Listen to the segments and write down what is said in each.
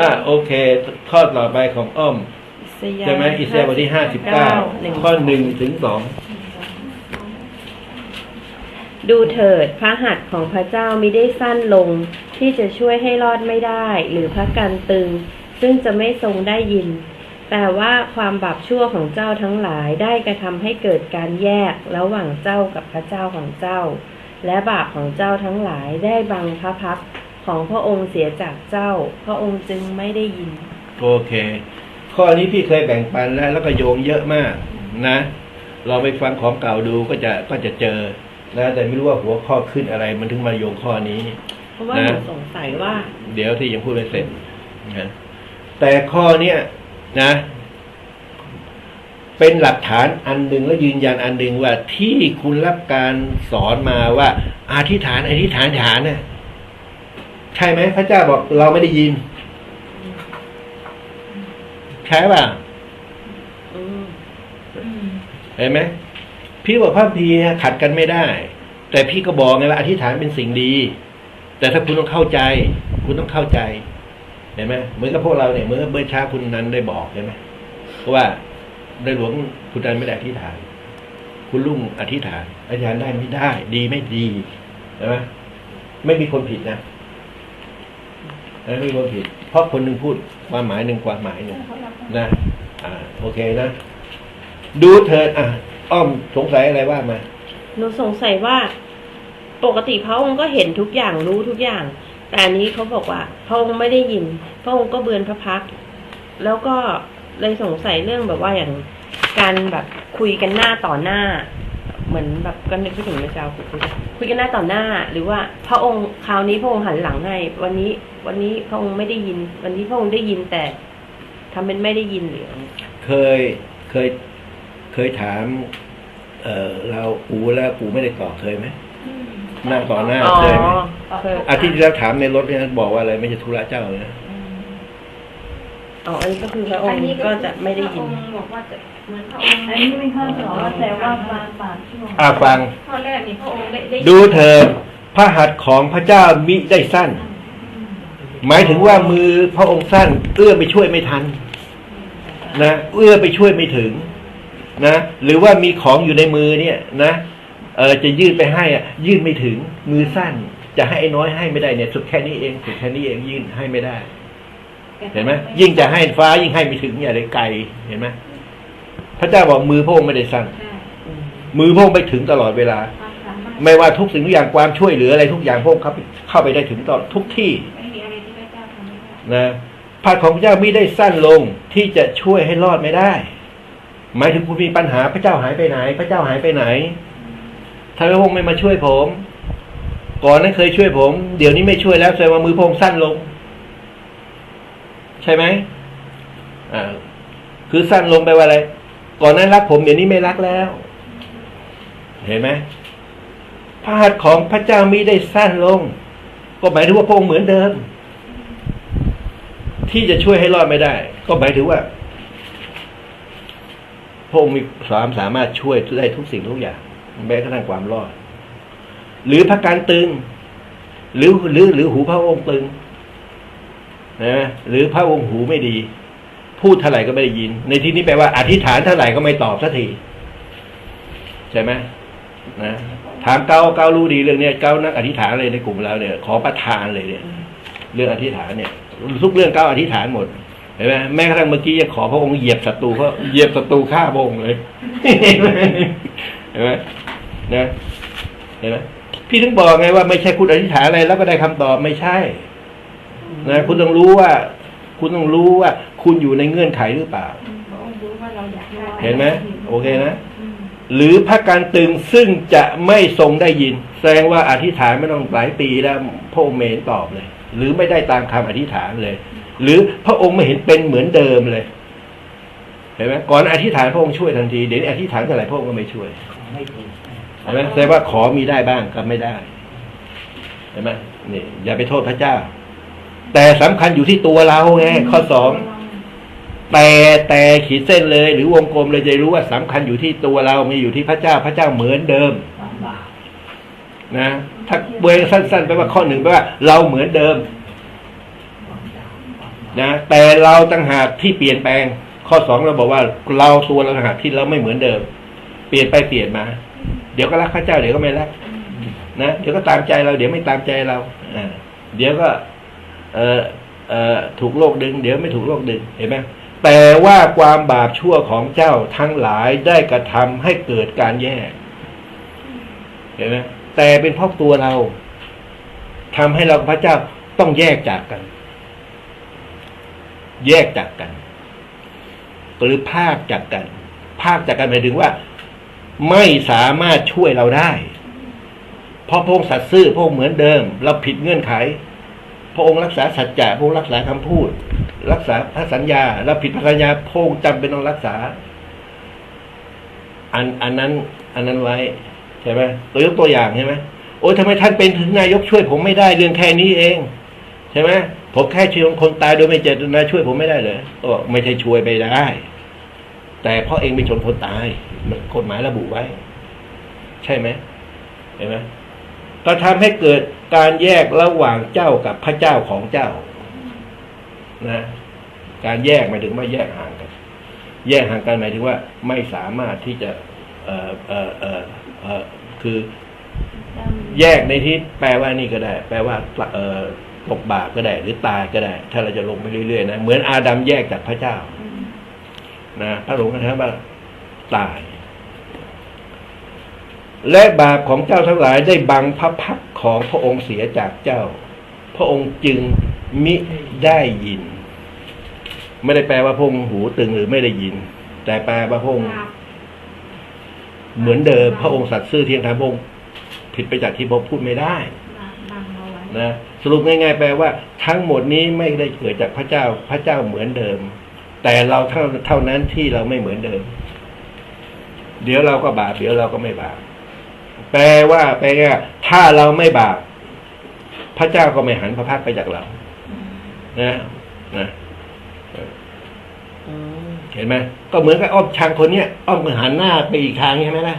อะโอเค ข้อต่อไปของอ้อมใช่ไหมอิสราเอลบทที่ห้าสิบเก้าข้อหนึ่งถึงสองดูเถิดพระหัตถ์ของพระเจ้ามิได้สั้นลง ที่จะช่วยให้รอดไม่ได้ หรือพระกันตึง ซึ่งจะไม่ทรงได้ยิน แต่ว่าความบาปชั่วของเจ้าทั้งหลายได้กระทำให้เกิดการแยกระหว่างเจ้ากับพระเจ้าของเจ้า และบาปของเจ้าทั้งหลายได้บังพระพักตร์ ของพระองค์เสียจากเจ้า พระองค์จึงไม่ได้ยิน โอเค ข้อนี้พี่เคยแบ่งปันแล้ว แล้วก็โยงเยอะมากนะ เราไปฟังของเก่าดูก็จะก็จะเจอนะแต่ไม่รู้ว่าหัวข้อขึ้นอะไร มันถึงมาโยงข้อนี้เพราะว่านะหนูสงสัยว่า เดี๋ยวที่ยังพูดไม่เสร็จนะแต่ข้อเนี้ยนะ เป็นหลักฐานอันหนึ่งและยืนยันอันหนึ่งว่าที่คุณรับการสอนมาว่า อธิษฐานอธิษฐานฐานน่ะ ใช่ไหมพระเจ้าบอกเราไม่ได้ยิน ใช่ป่ะเห็นไหมพี่บอกพระพีขัดกันไม่ได้ แต่พี่ก็บอกไงว่าอธิษฐานเป็นสิ่งดี แต่ถ้าคุณต้องเข้าใจ คุณต้องเข้าใจเห็นไหมเหมือนกับพวกเราเนี่ยเหมือนกับเบอร์ช้าคุณนั้นได้บอกใช่ไหมเพราะว่าในหลวงคุณนั้นไม่ได้อธิษฐาน คุณลุงอธิษฐานอธิษฐานได้ไม่ได้ ดีไม่ดีใช่ไหมไม่มีคนผิดนะ ไม่มีคนผิด เพราะคนหนึ่งพูดความหมายหนึ่งความหมายหนึ่งนะอ่าโอเคนะ ดูเถิดอะ อ้อมสงสัยอะไรว่ามาหนูสงสัยว่า ปกติพระองค์ก็เห็นทุกอย่างรู้ทุกอย่าง แต่อันนี้เขาบอกว่า พระองค์ไม่ได้ยิน พระองค์ก็เบือนพระพักแล้วก็เลยสงสัยเรื่องแบบว่าอย่างการแบบคุยกันหน้าต่อหน้า เหมือนแบบก็นึกไปถึงพระเจ้าคุยกันคุยกันหน้าต่อหน้า หรือว่าพระองค์คราวนี้พระองค์หันหลังให้ วันนี้ วันนี้พระองค์ไม่ได้ยิน วันนี้พระองค์ได้ยินแต่ทำเป็นไม่ได้ยินหรือเคยเคยเคยถาม เออเราปูแล้วปูไม่ได้ตอบเคยไหมนั่งต่อหน้าอ๋อเคยไหมเคยอาทิตย์ที่แล้วถามในรถเนี่ยบอกว่าอะไรไม่ใช่ธุระเจ้านะ อ๋ออันนี้ก็คือพระองค์ก็จะไม่ได้ยินพระองค์บอกว่าจะเหมือนพระองค์อันนี้ไม่ข้อสองแต่ว่าบาปาปช่วงอ่าฟัง ข้อแรกนี่พระองค์ได้ได้ดูเถิดพระหัตถ์ของพระเจ้ามิได้สั้น หมายถึงว่ามือพระองค์สั้น เอื้อไปช่วยไม่ทัน นะเอื้อไปช่วยไม่ถึง นะ หรือว่ามีของอยู่ในมือเนี่ย นะเออจะยื่นไปให้อะยื่นไม่ถึง มือสั้น จะให้ไอ้น้อยให้ไม่ได้เนี่ยสุดแค่นี้เองสุดแค่นี้เองยื่นให้ไม่ได้ เห็นไหมยิ่งจะให้ฟ้ายิ่งให้ไม่ถึงอย่าได้ไกลเห็นไหมพระเจ้าบอกมือพระองค์ไม่ได้สั้นใช่มือพระองค์ไปถึงตลอดเวลาความสามารถไม่ว่าทุกสิ่งทุกอย่างความช่วยเหลืออะไรทุกอย่างพระองค์เข้าไปเข้าไปได้ถึงตลอดทุกที่ไม่มีอะไรที่พระเจ้าทำไม่ได้นะพระของพระเจ้าไม่ได้สั้นลงที่จะช่วยให้รอดไม่ได้ หมายถึงคุณมีปัญหาพระเจ้าหายไปไหน พระเจ้าหายไปไหนถ้าพระองค์ไม่มาช่วยผม ก่อนนั้นเคยช่วยผม เดี๋ยวนี้ไม่ช่วยแล้วแสดงว่ามือพระองค์สั้นลง ใช่ไหมอ่าคือสั้นลงไปว่าอะไร ก่อนนั้นรักผมเดี๋ยวนี้ไม่รักแล้ว เห็นไหมพระหัตถ์ของพระเจ้ามิได้สั้นลง ก็หมายถึงว่าพระองค์เหมือนเดิม ที่จะช่วยให้รอดไม่ได้ ก็หมายถึงว่าพระองค์มีความสามารถช่วยได้ทุกสิ่งทุกอย่างแม้กระทั่งความรอด หรือพระการตึง หรือหรือหรือหูพระองค์ตึง นะหรือพระองค์หูไม่ดี พูดเท่าไหร่ก็ไม่ได้ยิน ในที่นี้แปลว่าอธิษฐานเท่าไหร่ก็ไม่ตอบสักทีใช่ไหมนะถามเก้าเก้ารู้ดีเรื่องเนี้ยเก้านักอธิษฐานเลยในกลุ่มเราเนี่ย ขอประทานเลยเนี่ย เรื่องอธิษฐานเนี่ยทุกเรื่องเก้าอธิษฐานหมดเห็นไหมแม้กระทั่งเมื่อกี้ยังขอพระองค์เหยียบศัตรูเขาเหยียบศัตรูฆ่าพระองค์เลยเห็นไหมนะเห็นไหมพี่ถึงบอกไงว่าไม่ใช่คุณอธิษฐานอะไรแล้วก็ได้คำตอบไม่ใช่ นะคุณต้องรู้ว่า คุณต้องรู้ว่า คุณอยู่ในเงื่อนไขหรือเปล่าพระองค์รู้ว่าเราอยากได้เห็นไหมโอเคนะอืมหรือพระการตึงซึ่งจะไม่ทรงได้ยิน แสดงว่าอธิษฐานไม่ต้องหลายปีแล้วพระองค์ไม่เห็นตอบเลย หรือไม่ได้ตามคำอธิษฐานเลย หรือพระองค์ไม่เห็นเป็นเหมือนเดิมเลยเห็นไหมก่อนอธิษฐานพระองค์ช่วยทันทีเดี๋ยวนี้อธิษฐานเท่าไหร่พระองค์ก็ไม่ช่วยไม่ถูกเห็นไหมแสดงว่าขอมีได้บ้างก็ไม่ได้เห็นไหมนี่อย่าไปโทษพระเจ้า แต่สำคัญอยู่ที่ตัวเราไงข้อสองแต่แต่ขีดเส้นเลย หรือวงกลมเลยจะรู้ว่าสำคัญอยู่ที่ตัวเราม่อยู่ที่พระเจ้าพระเจ้าเหมือนเดิมนะถ้าเวงสั้นๆแปลว่าข้อหนึ่งแปลว่า เราเหมือนเดิมนะแต่เราต่างหากที่เปลี่ยนแปลง ข้อสองเราบอกว่า เราตัวเราต่างหากที่เราไม่เหมือนเดิม เปลี่ยนไปเปลี่ยนมา เดี๋ยวก็รักพระเจ้าเดี๋ยวก็ไม่รักนะเดี๋ยวก็ตามใจเรา เดี๋ยวไม่ตามใจเราอ่าเดี๋ยวก็ เออเออถูกโลกดึง เดี๋ยวไม่ถูกโลกดึงเห็นไหมแต่ว่าความบาปชั่วของเจ้าทั้งหลายได้กระทำให้เกิดการแยกเห็นไหมแต่เป็นเพราะตัวเราทำให้เราพระเจ้าต้องแยกจากกัน แยกจากกัน หรือภาคจากกัน ภาคจากกันหมายถึงว่า ไม่สามารถช่วยเราได้ เพราะพระองค์สัตย์ซื่อพระองค์เหมือนเดิม เราผิดเงื่อนไข พระองค์รักษาสัจจะพระองค์รักษาคำพูด รักษาพระสัญญาเราผิดพระสัญญาพระองค์จำเป็นต้องรักษา อันอันนั้น อันนั้นไว้ใช่ไหมตัวยกตัวอย่างใช่ไหมโอ้ยทำไมท่านเป็นนายกช่วยผมไม่ได้เรื่องแค่นี้เอง ใช่ไหมผมแค่ช่วยคนตายโดยไม่เจตนาช่วยผมไม่ได้เลยโอ้ไม่ใช่ช่วยไปได้ แต่เพราะเองไปชนคนตายกฎหมายระบุไว้ ใช่ไหมเห็นไหม ก็ทำให้เกิดการแยกระหว่างเจ้ากับพระเจ้าของเจ้า นะ การแยกหมายถึงว่าแยกห่างกัน แยกห่างกันหมายถึงว่าไม่สามารถที่จะ เอ่อเอ่อเอ่อเอ่อคือแยกในที่แปลว่านี่ก็ได้ แปลว่าเอ่อตกบาปก็ได้ หรือตายก็ได้ ถ้าเราจะลงไปเรื่อยๆนะเหมือนอาดัมแยกจากพระเจ้า นะพระหลวงก็ถามว่าตาย และบาปของเจ้าทั้งหลายได้บังพระพักของพระองค์เสียจากเจ้า พระองค์จึงมิได้ยิน ไม่ได้แปลว่าพงหูตึงหรือไม่ได้ยิน แต่แปลว่าพงเหมือนเดิม พระองค์สัตย์ซื่อเที่ยงธรรมพงผิดไปจากที่พระพูดไม่ได้นะสรุปง่ายๆแปลว่า ทั้งหมดนี้ไม่ได้เกิดจากพระเจ้าพระเจ้าเหมือนเดิม แต่เราเท่าเท่านั้นที่เราไม่เหมือนเดิม เดี๋ยวเราก็บาปเดี๋ยวเราก็ไม่บาป แปลว่าแปลว่าถ้าเราไม่บาปพระเจ้าก็ไม่หันพระพักตร์ไปจากเรา นะนะอืมเห็นไหมก็เหมือนกับอ้อมช้างคนเนี้ยอ้อมก็หันหน้าไปอีกทางใช่ไหมล่ะ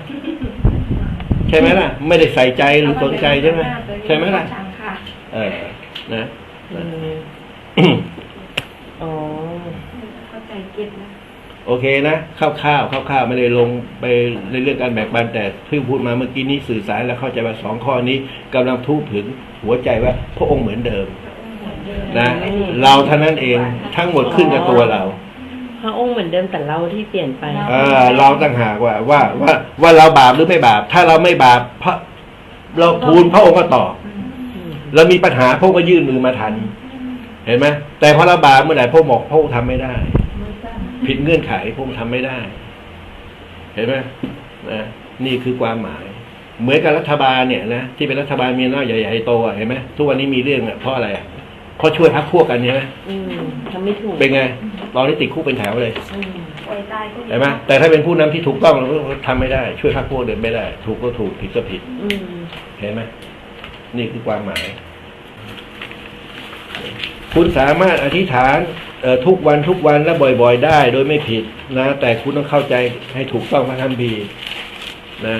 ใช่ไหมล่ะ ไม่ได้ใส่ใจหรือสนใจใช่ไหมใช่ไหมล่ะช่างค่ะเออนะอืมอ๋อเข้าใจเก็ตนะ โอเคนะคร่าวๆคร่าวๆไม่ได้ลงไปในเรื่องการแบ่งปันแต่เพิ่งพูดมาเมื่อกี้นี้สื่อสารแล้วเข้าใจว่าสองข้อนี้กำลังพูดถึงหัวใจว่าพระองค์เหมือนเดิมนะเราเท่านั้นเองทั้งหมดขึ้นกับตัวเราพระองค์เหมือนเดิมแต่เราที่เปลี่ยนไปเออเราต่างหากว่าว่าว่าว่าเราบาปหรือไม่บาป ถ้าเราไม่บาปพระเราทูลพระองค์ก็ตอบอืมเรามีปัญหาพระองค์ก็ยื่นมือมาทัน เห็นไหมแต่พอเราบาปเมื่อไหร่พระองค์บอกพระองค์ทำไม่ได้ ผิดเงื่อนไขพระองค์ทำไม่ได้ เห็นไหมนะนี่คือความหมาย เหมือนกับรัฐบาลเนี่ยนะที่เป็นรัฐบาลมีอำนาจใหญ่ๆโตอะเห็นไหมทุกวันนี้มีเรื่องอะเพราะอะไรอะเพราะช่วยพักพวกกันใช่ไหมอืมทำไม่ถูกเป็นไงตอนนี้ติดคุกเป็นแถวเลยอืมปล่อยตายก็ดีเห็นไหมแต่ถ้าเป็นผู้นำที่ถูกต้องเราก็ทำไม่ได้ ช่วยพักพวกเดินไม่ได้ ถูกก็ถูกผิดก็ผิดอืมเห็นไหมนี่คือความหมาย คุณสามารถอธิษฐานเอ่อ ทุกวันทุกวันและบ่อยๆ ได้โดยไม่ผิดนะ แต่คุณต้องเข้าใจให้ถูกต้องพระคัมภีร์นะ